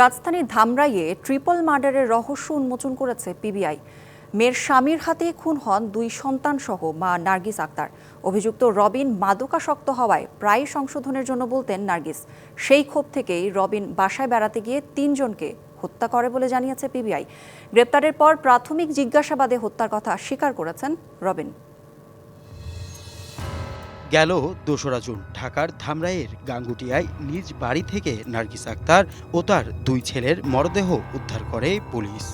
রাজধানীর ধামরাইয়ে ট্রিপল মার্ডারের রহস্য উন্মোচন করেছে পিবিআই। মেয়ের স্বামীর হাতে খুন হন দুই সন্তান সহ মা নার্গিস আক্তার। অভিযুক্ত রবিন মাদকাসক্ত হওয়ায় প্রায় সংশোধনের জন্য বলতেন নার্গিস। সেই ক্ষোভ থেকেই রবিন বাসায় বেড়াতে গিয়ে তিনজনকে হত্যা করে বলে জানিয়েছে পিবিআই। গ্রেপ্তারের পর প্রাথমিক জিজ্ঞাসাবাদে হত্যার কথা স্বীকার করেছেন রবিন। গেল দোসরা জুন। ঢাকার ধামরাইয়ের গাঙ্গুটিয়ায় নিজ বাড়ি থেকে নার্গিস আক্তার ও তার দুই ছেলের মরদেহ উদ্ধার করে পুলিশ।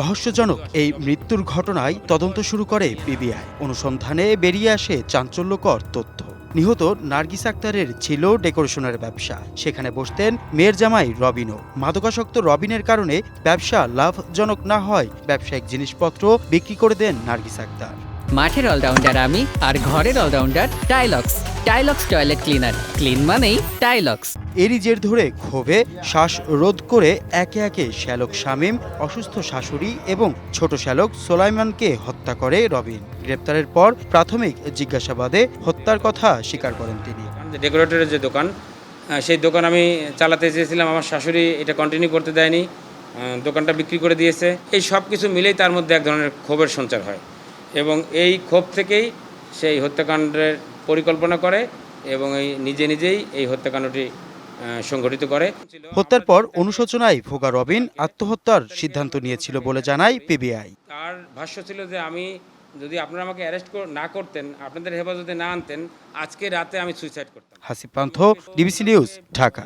রহস্যজনক এই মৃত্যুর ঘটনায় তদন্ত শুরু করে পিবিআই অনুসন্ধানে বেরিয়ে আসে চাঞ্চল্যকর তথ্য। নিহত নার্গিস আক্তারের ছিল ডেকোরেশনের ব্যবসা। সেখানে বসতেন মেয়ের জামাই রবিনও। মাদকাসক্ত রবিনের কারণে ব্যবসা লাভজনক না হয়, ব্যবসায়িক জিনিসপত্র বিক্রি করে দেন নার্গিস আক্তার। মাঠের অলরাউন্ডার আমি আর ঘরের allrounder Tylox. Tylox toilet cleaner. Clean মানেই টাইলক্স। এরই জের ধরে ক্ষোভে শ্বাস রোধ করে একে একে শ্যালক শামীম অসুস্থ শাশুড়ি এবং ছোট শ্যালক সোলাইমানকে হত্যা করে রবিন। গ্রেপ্তারের পর প্রাথমিক জিজ্ঞাসাবাদে হত্যার কথা স্বীকার করেন তিনি। ডেকোরেটরের যে দোকান সেই দোকান আমি চালাতে চেয়েছিলাম আমার শাশুড়ি এটা কন্টিনিউ করতে দেয়নি দোকানটা বিক্রি করে দিয়েছে। এই সব কিছু মিলেই তার মধ্যে এক ধরনের ক্ষোভের সঞ্চার হয়। এবং এই ক্ষোভ থেকেই সেই হত্যাকাণ্ডের পরিকল্পনা করে এবং এই নিজে নিজেই এই হত্যাকাণ্ডটি সংঘটিত করে। হত্যার পর অনুশোচনায় ভোগা রবিন আত্মহত্যার সিদ্ধান্ত নিয়েছিল বলে জানায় পিবিআই। তার ভাষ্য ছিল যে আমি যদি আপনারা আমাকে অ্যারেস্ট না করতেন আপনাদের হেফাজতে না আনতেন আজকে রাতে আমি সুইসাইড করতাম। Hasib Pantho DBC news Dhaka.